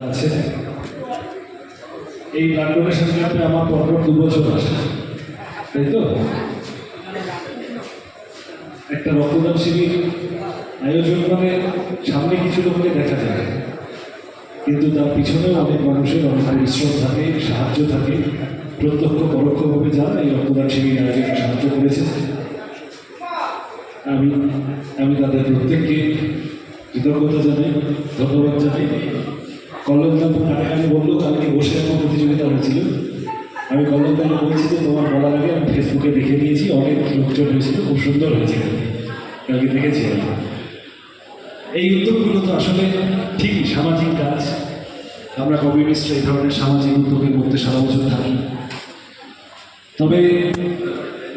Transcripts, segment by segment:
আছে এই blood donation ক্যাম্পে আমার পরপর দু বছর আসে। তাই তো? একটা রক্তদান শিবির আয়োজন করে সামনে কিছু লোককে দেখা যায়। কিন্তু তার পিছনেও অনেক মানুষের অনেক পরিশ্রম থাকে, সাহায্য থাকে। প্রত্যক্ষ পরোক্ষভাবে যারা এই রক্তদান শিবির আয়োজনে সাহায্য করেছে। আমি আমি তাদের প্রত্যেককে কৃতজ্ঞতা জানাই, ধন্যবাদ জানাই। কল্যাণদান কাটাকানি বলল কালকে বসে একটা প্রতিযোগিতা হয়েছিল। আমি কল্যাণদানে বলছি যে, তোমার বলার আগে আমি ফেসবুকে দেখে নিয়েছি, অনেক লোকজন হয়েছিল, খুব সুন্দর হয়েছে। কালকে দেখেছি। এই উদ্যোগগুলো তো আসলে ঠিকই সামাজিক কাজ। আমরা কমিউনিস্টরা এই ধরনের সামাজিক উদ্যোগের মধ্যে সারা বছর থাকি। তবে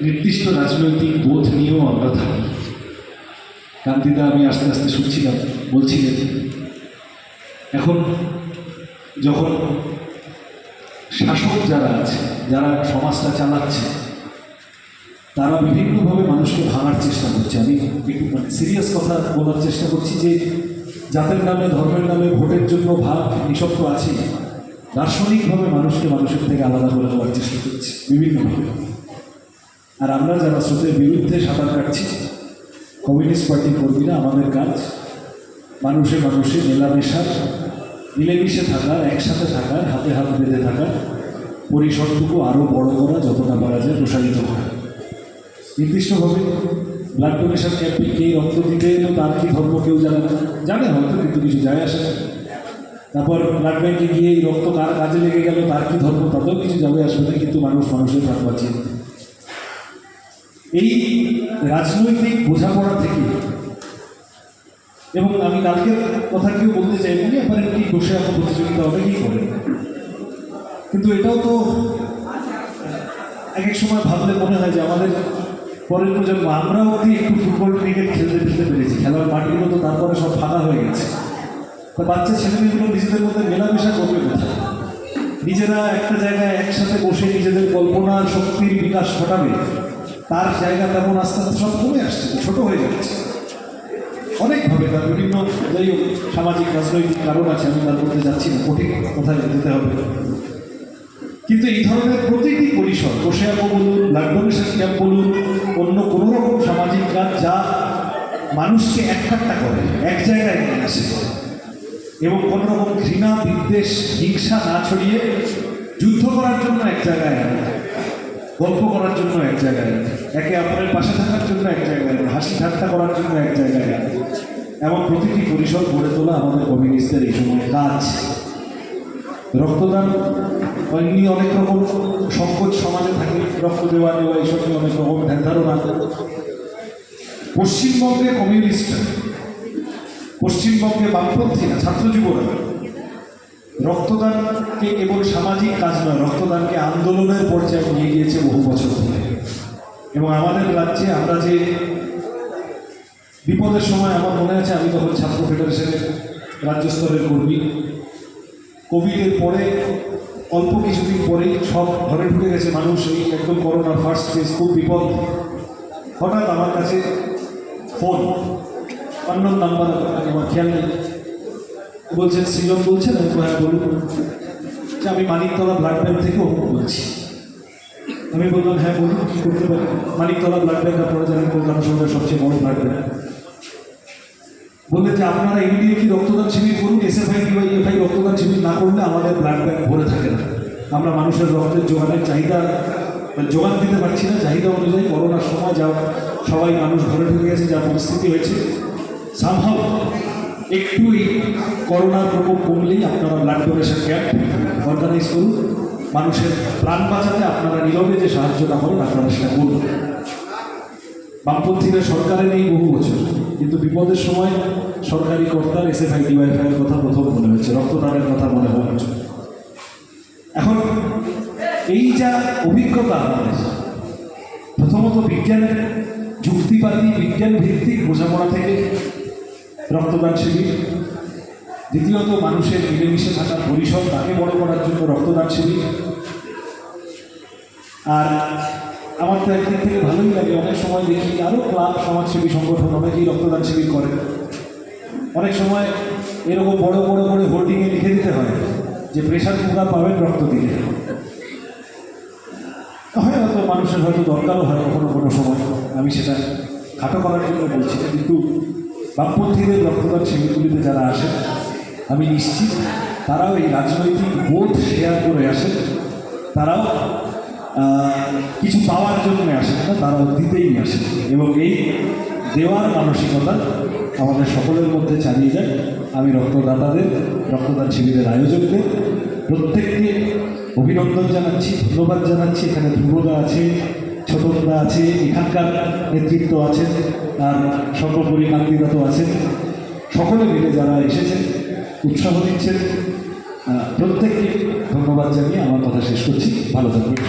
নির্দিষ্ট রাজনৈতিক বোধ নিয়েও আমরা থাকি। কান্তিদা আমি আস্তে আস্তে শুনছিলাম, বলছিলেন, এখন যখন শাসক যারা আছে, যারা সমাজটা চালাচ্ছে, তারা বিভিন্নভাবে মানুষকে ভাঙার চেষ্টা করছে। আমি একটু মানে সিরিয়াস কথা বলার চেষ্টা করছি যে, জাতের নামে, ধর্মের নামে, ভোটের জন্য ভাব এসব তো আছে দার্শনিকভাবে মানুষকে মানুষের থেকে আলাদা করে দেওয়ার চেষ্টা করছে, বিভিন্নভাবে। আর আমরা যারা স্রোতের বিরুদ্ধে সাঁতার কাটছি, কমিউনিস্ট পার্টির কর্মীরা আমাদের কাজ, মানুষে মানুষে মেলামেশার মিলেমিশে থাকার, একসাথে থাকার, হাতে হাত বেঁধে থাকার পরিসরটুকু আরও বড় করা যতটা পারা যায় প্রসারিত করা। নির্দিষ্টভাবে ব্লাড ডোনেশন ক্যাম্পে কে রক্ত দিতে এলো তার কি ধর্ম কেউ জানে না। জানে হয়তো, কিন্তু কিছু যায় আসে তারপর ব্লাড ব্যাংকে গিয়ে এই রক্ত কার কাজে লেগে গেল, তার কি ধর্ম তাতেও কিছু যাবে আসবে না, কিন্তু মানুষ মানুষের প্রাণ বাঁচিয়ে এই রাজনৈতিক বোঝাপড়া থেকে এবং আমি কালকে কথা কেউ বলতে চাইনি যে অ্যাপারেন্টলি বসে এখন প্রতিযোগিতা অনেকেই করে? কিন্তু এটাও তো এক এক সময় ভাবলে মনে হয় যে আমাদের পরের প্রজন্ম আমরা অবধি একটু ফুটবল ক্রিকেট খেলতে খেলতে পেরেছি, খেলার মাঠগুলো তো তারপরে সব ফাঁকা হয়ে গেছে। তো বাচ্চা ছেলেমেয়েগুলো নিজেদের মধ্যে মেলামেশা করবে কোথায়? নিজেরা একটা জায়গায় একসাথে বসে নিজেদের কল্পনার শক্তির বিকাশ ঘটাবে, তার জায়গা তেমন আস্তে আস্তে সব কমে আসছে, ছোট হয়ে যাচ্ছে। অনেকভাবে তার বিভিন্ন, যাই হোক, সামাজিক, রাজনৈতিক কারণ আছে, আমি তার মধ্যে যাচ্ছি না। কঠিন কোথায় যেতে হবে? কিন্তু এই ধরনের প্রতিটি পরিসর আঁকো বলুন ব্লাড ডোনেশন ক্যাম্প বলুন, অন্য কোনো রকম সামাজিক কাজ যা মানুষকে একঠাট্টা করে, এক জায়গায় নিয়ে আসে। এবং কোনো রকম ঘৃণা, বিদ্বেষ, হিংসা না ছড়িয়ে যুদ্ধ করার জন্য এক জায়গায় আনে। গল্প করার জন্য এক জায়গায়। একে অপরের পাশে থাকার জন্য এক জায়গায় হাসি ঠাট্টা করার জন্য এক জায়গায়। এমন প্রতিটি পরিসর গড়ে তোলা আমাদের কমিউনিস্টদের এই সময় কাজ। রক্তদান এমনি অনেক রকম সংকট সমাজে থাকে, রক্ত দেওয়া নেওয়া এইসব নিয়ে অনেক রকম ধ্যান ধারণা। পশ্চিমবঙ্গে কমিউনিস্ট, পশ্চিমবঙ্গে বামপন্থীরা ছাত্র যুবরা রক্তদানকে কেবল সামাজিক কাজ নয়, রক্তদানকে আন্দোলনের পর্যায়ে নিয়ে গিয়েছে বহু বছর ধরে। এবং আমাদের রাজ্যে আমরা যে বিপদের সময় আমার মনে আছে, আমি তখন ছাত্র ফেডারেশনের রাজ্য স্তরের কর্মী। কোভিডের পরে, অল্প কিছুদিন পরেই সব ঘরে ঢুকে গেছে মানুষ, এই একদম করোনা ফার্স্ট ফেজ খুব বিপদ। হঠাৎ আমার কাছে ফোন অন্য নাম্বার আমার খেয়াল নেই। বলছেন শ্রীলম বলছেন হ্যাঁ বলুন যে আমি মানিকতলা ব্লাড ব্যাংক থেকে বলছি। আমি বললাম হ্যাঁ বলুন, কী করতে পারি? মানিকতলা ব্লাড ব্যাংক আপনারা জানেন, কলকাতা শহরের সবচেয়ে বড় ব্লাড ব্যাংক বললেন যে, আপনারা ইমিডিয়েটলি রক্তদান শিবির করুন এসএফআই কিংবা ইএফআই রক্তদান শিবির না করলে আমাদের ব্লাড ব্যাংক ভরে থাকে না। আমরা মানুষের রক্তের যোগানের চাহিদা মানে যোগান দিতে পারছি না। চাহিদা অনুযায়ী করোনার সময় যা সবাই মানুষ ঘরে ঢুকে গেছে, যা পরিস্থিতি হয়েছে সামহাও একটু এই করোনার প্রকোপ কমলেই আপনারা ব্লাড ডোনেশন ক্যাম্প অর্গানাইজ করুন। মানুষের প্রাণ বাঁচাতে আপনারা নীরবে যে সাহায্যটা করেন, আপনারা সেটা করুন। বামপন্থীরা সরকারে নেই বহু বছর, কিন্তু বিপদের সময় সরকারি কর্তার এসএফআই ডিওয়াইফাইয়ের কথা প্রথম মনে হচ্ছে রক্তদানের কথা মনে হচ্ছে এখন এই যা অভিজ্ঞতা আমাদের, প্রথমত বিজ্ঞানের যুক্তিবাদী বিজ্ঞান ভিত্তিক বোঝাপড়া থেকে রক্তদান শিবির। দ্বিতীয়ত, মানুষের মিলেমিশে থাকা পরিসর তাকে বড় করার জন্য রক্তদান শিবির। আর আমার তো একদিক থেকে ভালোই লাগে, অনেক সময় দেখি আরও ক্লাব, সমাজসেবী সংগঠন অনেকেই রক্তদান শিবির করে। অনেক সময় এরকম বড় বড় করে হোর্ডিংয়ে লিখে দিতে হয় যে, প্রেশার কুকার পাবেন রক্ত দিলে হয় হয়তো মানুষের হয়তো দরকারও হয় কখনো কোনো সময়, আমি সেটা খাটো করার জন্য বলছি কিন্তু বামপন্থীদের রক্তদান শিবিরগুলিতে যারা আসেন আমি নিশ্চিত তারাও এই রাজনৈতিক বোধ শেয়ার করে আসেন তারাও কিছু পাওয়ার জন্য আসেন না, তারাও দিতেই আসেন এবং এই দেওয়ার মানসিকতা আমাদের সকলের মধ্যে চালিয়ে যায়। আমি রক্তদাতাদের, রক্তদান শিবিরের আয়োজকদের প্রত্যেককে অভিনন্দন জানাচ্ছি, ধন্যবাদ জানাচ্ছি। এখানে ধ্রুবদা আছে ছোটদা আছে, এখানকার নেতৃত্ব আছেন। আর সর্বোপরি কান্তিদা তো আছেন সকলে মিলে যারা এসেছেন, উৎসাহ দিচ্ছেন প্রত্যেককে ধন্যবাদ জানিয়ে আমার কথা শেষ করছি। ভালো থাকবেন।